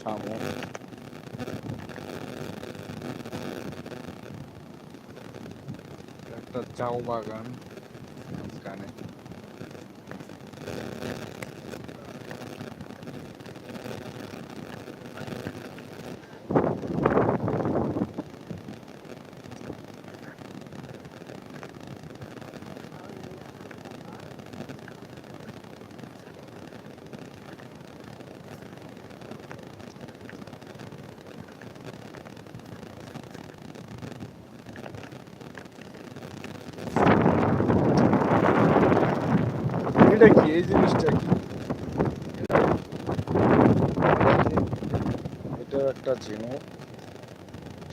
শামুক একটা চাও বাগান গানে। এটা কি? এই জিনিসটা কি? এটা একটা ঝিনুক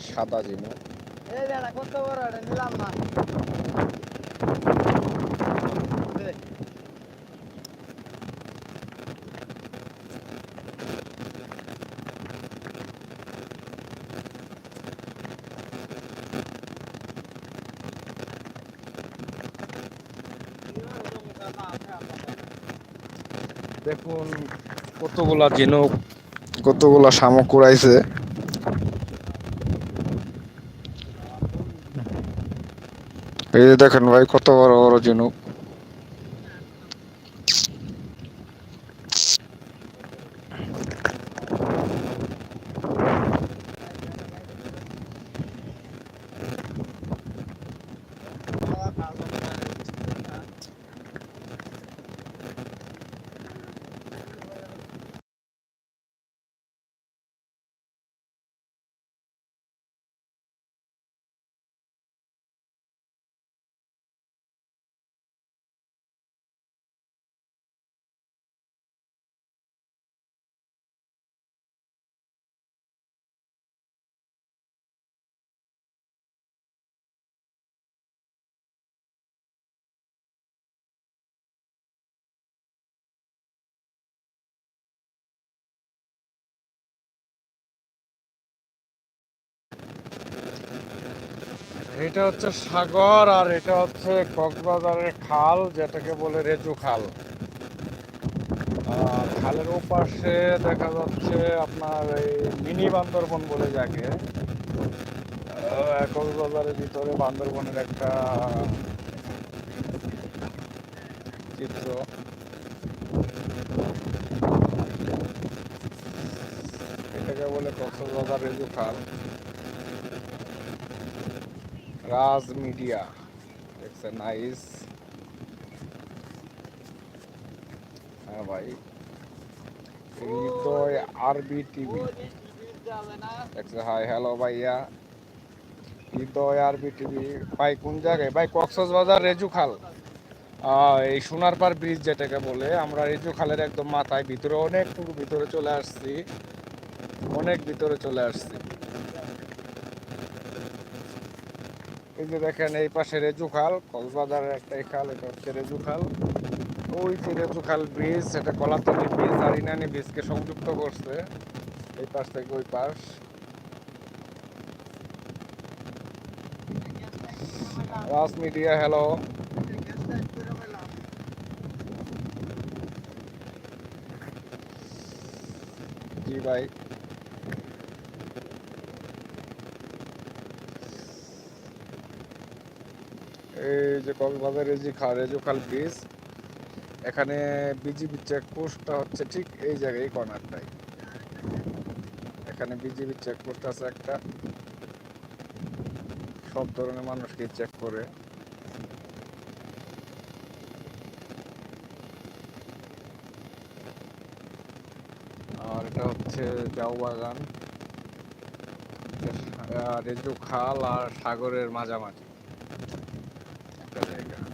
সাদা ঝিনুক নিলাম। দেখুন কতগুলা ঝিনুক কতগুলা শামুক উড়াইছে। এই দেখেন ভাই কত বড় বড় ঝিনুক এটা হচ্ছে সাগর আর এটা হচ্ছে কক্সবাজারের খাল, যেটাকে বলে রেজু খাল। খালের ওপাশে দেখা যাচ্ছে আপনার এই মিনি বান্দরবন বলে যাকে। কক্সবাজারের ভিতরে বান্দরবনের একটা চিত্র। এটাকে বলে কক্সবাজার রেজু খাল। Raj media it's a nice হ্যাঁ ভাই হৃদয় আরবি টিভি হাই হ্যালো ভাইয়া হৃদয় আরবি টিভি ভাই কোন জায়গায়? ভাই কক্সবাজার রেজু খাল। এই সোনারপাড় ব্রিজ যেটাকে বলে, আমরা রেজু খালের একদম মাথায়, ভিতরে অনেক ভিতরে চলে আসছি। অনেক ভিতরে চলে আসছি। এই যে দেখেন, এই পাশে রেজু খাল কক্সবাজারের একটা খাল, এটা হচ্ছে রেজু খাল। ওই যে রেজু খাল ব্রিজ এটা কলাতলি ব্রিজ আর ইনানি ব্রিজকে সংযুক্ত করছে, এই পাশ থেকে ওই পাশ। রাজ মিডিয়া হ্যালো জি ভাই। এই যে কক্সবাজার রেজি খা রেজু ব্রিজ এখানে বিজিবি চেকপোস্টটা হচ্ছে ঠিক এই জায়গায়, এই কর্নারটাই এখানে বিজিবি চেকপোস্ট আছে একটা। সব ধরনের মানুষকে চেক করে। আর এটা হচ্ছে জাউ বাগান। রেজু খাল আর সাগরের মাঝামাঝি। একটা জায়গা